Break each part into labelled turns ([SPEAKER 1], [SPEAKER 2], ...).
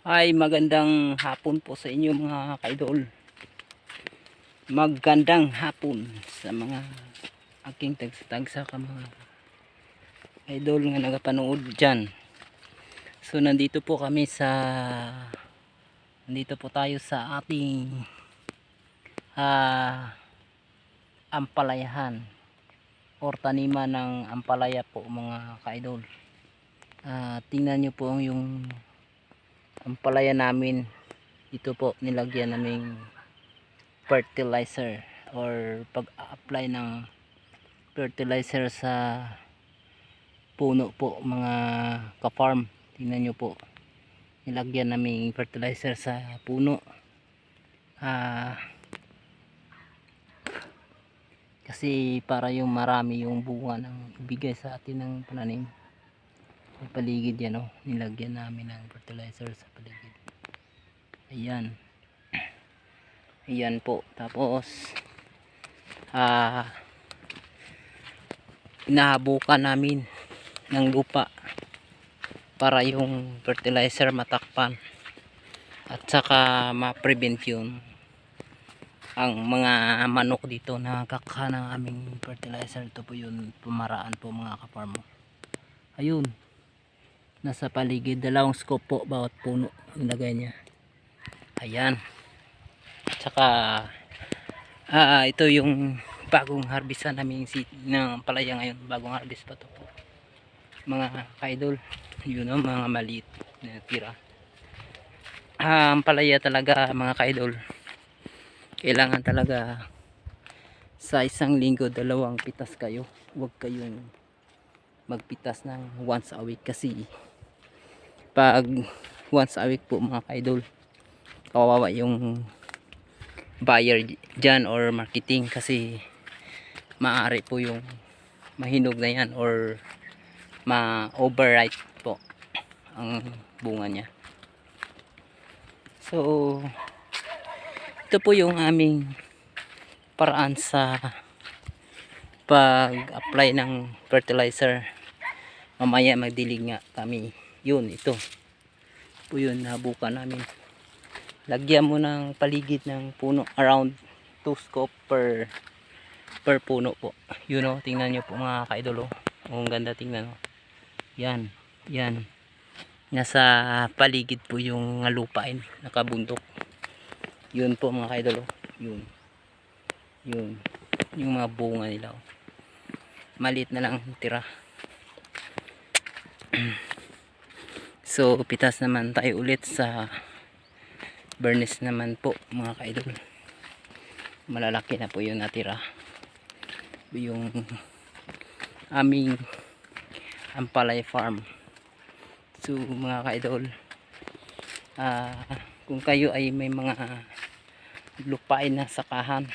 [SPEAKER 1] Ay, magandang hapon po sa inyo mga kaidol. Magandang hapon sa mga aking tagsa-tagsa ka mga idol nga nagapanood dyan. So, nandito po kami sa nandito po tayo sa ating ah ampalayahan or taniman ng ampalaya po mga kaidol. Ah, tingnan nyo po yung ang palaya namin dito po nilagyan naming fertilizer or pag-apply ng fertilizer sa puno po mga ka-farm. Tingnan nyo po. Nilagyan naming fertilizer sa puno. Ah kasi para yung marami yung bunga ng ibigay sa atin ng pananim sa paligid yan oh. Nilagyan namin ng fertilizer sa paligid. Ayan. Ayan po. Tapos ah inahabukan namin ng lupa para yung fertilizer matakpan at saka ma-prevent yun. Ang mga manok dito na kakha ng aming fertilizer ito po yun pumaraan po mga kaparmo. Ayun nasa paligid. Dalawang scoop po bawat puno ang lagay niya. Ayan. Tsaka ah, ito yung bagong harvestan namin ng palaya ngayon. Bagong harvest pa to po. Mga kaidol yun o mga maliit na tira. Ah, ang palaya talaga mga kaidol kailangan talaga sa isang linggo dalawang pitas kayo. Huwag kayong magpitas ng once a week kasi pag once a week po mga kaidol kawawa yung buyer dyan or marketing kasi maaari po yung mahinog na yan or ma-overripe po ang bunga niya. So ito po yung aming paraan sa pag-apply ng fertilizer. Mamaya magdilig nga kami yun ito. Po yun nabuka namin. Lagyan mo ng paligid ng puno around 2 scoop per per puno po. Yun o tingnan nyo po mga kaidolo oh, ang ganda tingnan o yan yan. Nasa paligid po yung lupain nakabundok. Yun po mga kaidolo yun. Yun. Yung mga bunga nila oh. maliit na lang ang tira So, pitas naman tayo ulit sa burnis naman po mga kaidol. Malalaki na po yung natira. Yung aming Ampalay Farm. So, mga kaidol, ah, kung kayo ay may mga lupain na sakahan,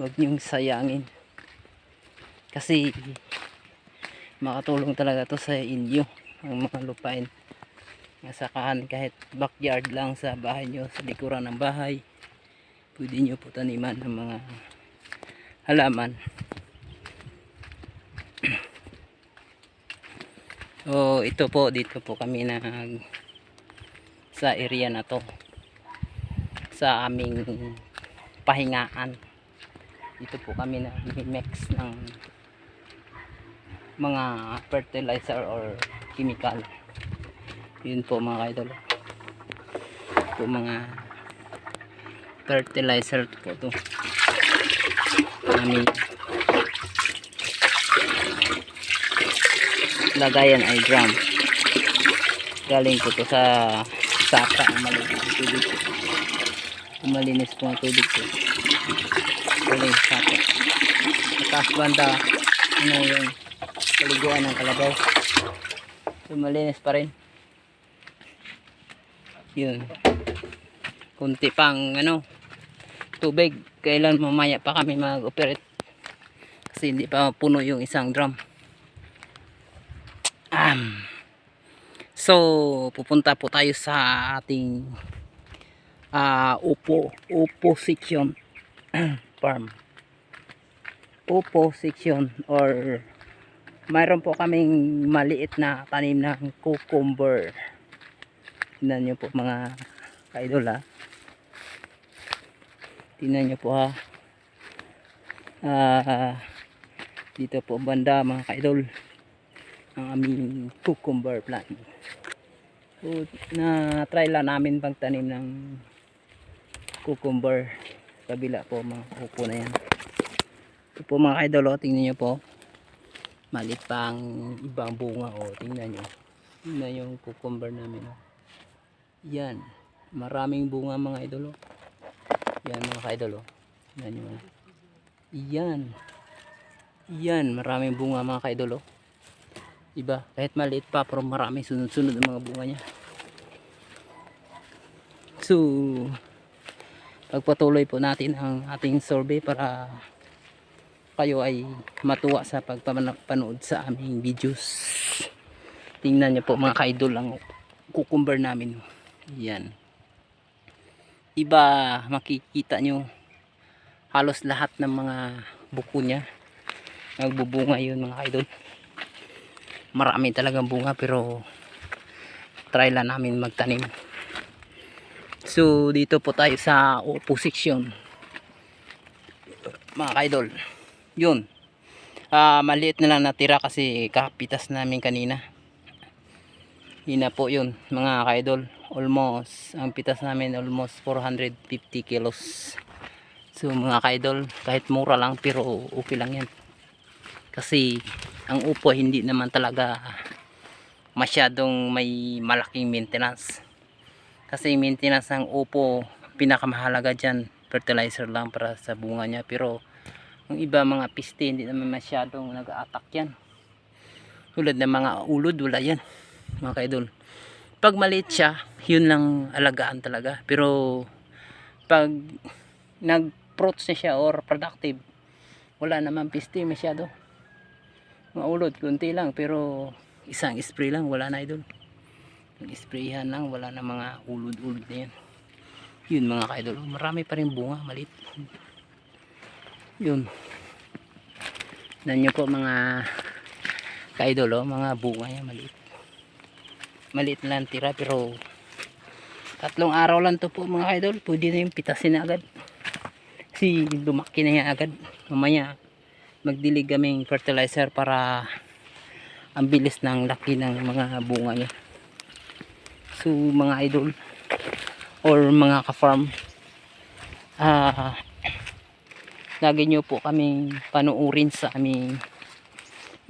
[SPEAKER 1] huwag niyong sayangin. Kasi, makatulong talaga to sa inyo ang mga lupain sakahan kahit backyard lang sa bahay nyo sa likuran ng bahay. Pwede nyo po taniman ng mga halaman. So ito po dito po kami nag sa area na to. Sa aming pahingaan. Dito po kami na mix ng mga fertilizer or chemical yun po mga idol po mga fertilizer po to. Namin lagayan ay drum. Galing po to sa sapa. Ang malinis ang tubig. Malinis po ang tubig po. Galing sa sapa. Sa taas banda ano yung paliguan ng kalabaw. So malinis pa rin yun. Kunti pang ano tubig. Kailan mamaya pa kami mag operate kasi hindi pa puno yung isang drum. Um, so pupunta po tayo sa ating uh, upo section farm. Upo section or mayroon po kaming maliit na tanim ng cucumber Tingnan nyo po mga ka-idol ha. Tingnan nyo po ha. Ah, dito po banda mga ka-idol ang aming cucumber plant. So, na try lang namin pagtanim ng cucumber kabila po mga upo na yan. Ito po mga ka-idol oh, tingnan nyo po. Malit pa ang ibang bunga oh, tingnan nyo. Tingnan yung cucumber namin oh. Yan. Maraming bunga mga idol. oh. Yan mga ka-idol. Oh. Yan yung Yan. Yan. Maraming bunga mga ka-idol. Oh. Diba? Kahit maliit pa pero maraming sunod-sunod ang mga bunga niya. So, pagpatuloy po natin ang ating survey para kayo ay matuwa sa pagpapanood sa aming videos. Tingnan niyo po mga ka-idol ang cucumber namin. Yan. Iba makikita nyo halos lahat ng mga buko niya. Nagbubunga yun mga idol. Marami talagang bunga pero try lang namin magtanim. So dito po tayo sa opposition. Mga idol. Yun. Ah, maliit na lang natira kasi kapitas namin kanina. Yun po yun mga ka-idol. Almost, ang pitas namin almost 450 kilos. So mga ka-idol, kahit mura lang pero okay lang yan. Kasi ang upo hindi naman talaga masyadong may malaking maintenance. Kasi maintenance ng upo, pinakamahalaga dyan, fertilizer lang para sa bunga niya. Pero ang iba mga piste hindi naman masyadong nag-a-attack yan. Tulad ng mga ulod, wala yan mga kaidol pag maliit siya yun lang alagaan talaga. Pero pag nag fruits na siya or productive wala naman piste masyado. Maulod kunti lang pero isang spray lang wala na idol. Sprayhan lang wala na mga ulod-ulod na yan yun mga kaidol. Marami pa rin bunga maliit. Yun. Nan nyo po mga kaidol oh, mga bunga yan maliit. Maliit lang tira pero tatlong araw lang to po mga idol. Pwede na yung pitasin na agad. Kasi lumaki na yan agad. Mamaya magdilig kaming fertilizer para ang bilis ng laki ng mga bunga niya. So mga idol or mga ka-farm ah lagi nyo po kaming panuurin sa aming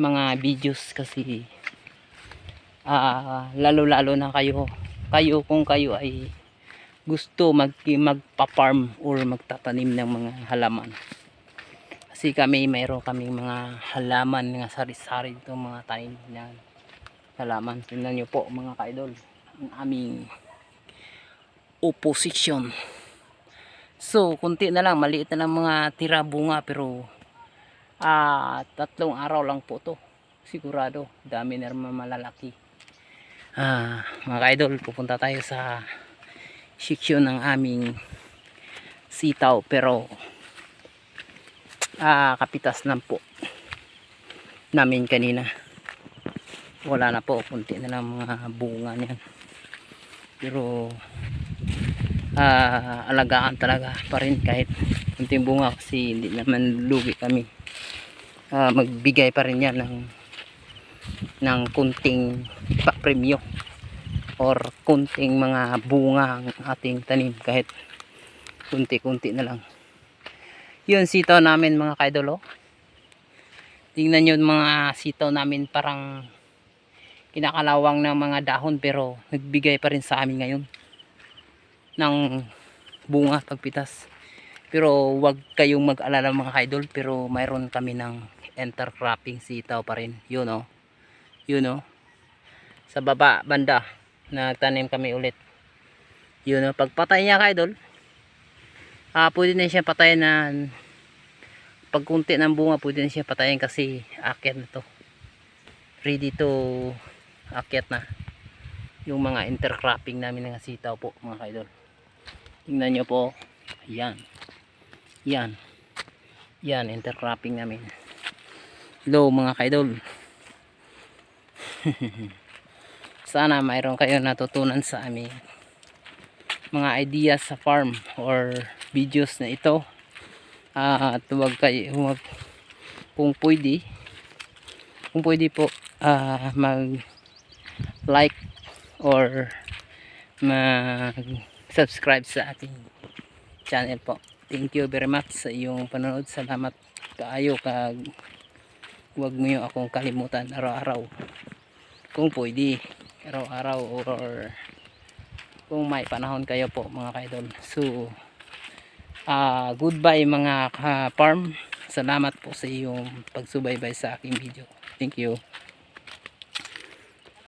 [SPEAKER 1] mga videos kasi ah lalo lalo na kayo kayo kung kayo ay gusto mag magpa-farm or magtatanim ng mga halaman. Kasi kami mayroon kaming mga halaman mga sari-sari dito mga tanim na halaman. Tingnan nyo po mga kaidol ang aming opposition. So kunti na lang maliit na lang mga tira bunga pero ah tatlong araw lang po to. Sigurado dami na malalaki ah, mga ka-idol pupunta tayo sa section ng aming sitaw pero ah, kapitas na po namin kanina. Wala na po kunti na lang mga bunga niyan. Pero ah, alagaan talaga pa rin kahit kunting bunga kasi hindi naman lugi kami. Ah, magbigay pa rin yan ng ng kunting pa-premyo or kunting mga bunga ang ating tanim kahit kunti-kunti na lang. Yun sitaw namin mga kaidolo. Tingnan nyo mga sitaw namin parang kinakalawang ng mga dahon pero nagbigay pa rin sa amin ngayon ng bunga pagpitas. Pero wag kayong mag-alala mga kaidol pero mayroon kami ng intercropping sitaw pa rin. Yun oh yun oh sa baba banda nagtanim kami ulit. Yun oh pagpatay niya ka idol ah pwede na siya patayin na pag kunti ng bunga pwede na siya patayin kasi akyat na to. Ready to akyat na yung mga intercropping namin ng sitaw po mga idol tingnan nyo po. Yan. Yan. Yan intercropping namin. Hello mga kaidol sana mayroon kayo natutunan sa amin mga ideas sa farm or videos na ito. At huwag kayo huwag kung pwede kung pwede po ah, mag like or mag subscribe sa ating channel po. Thank you very much sa iyong panonood. Salamat. Kaayo kag huwag mo akong kalimutan araw-araw kung pwede. Araw-araw or kung may panahon kayo po mga kaidol. So ah goodbye mga ka-farm. Salamat po sa iyong pagsubaybay sa aking video. Thank you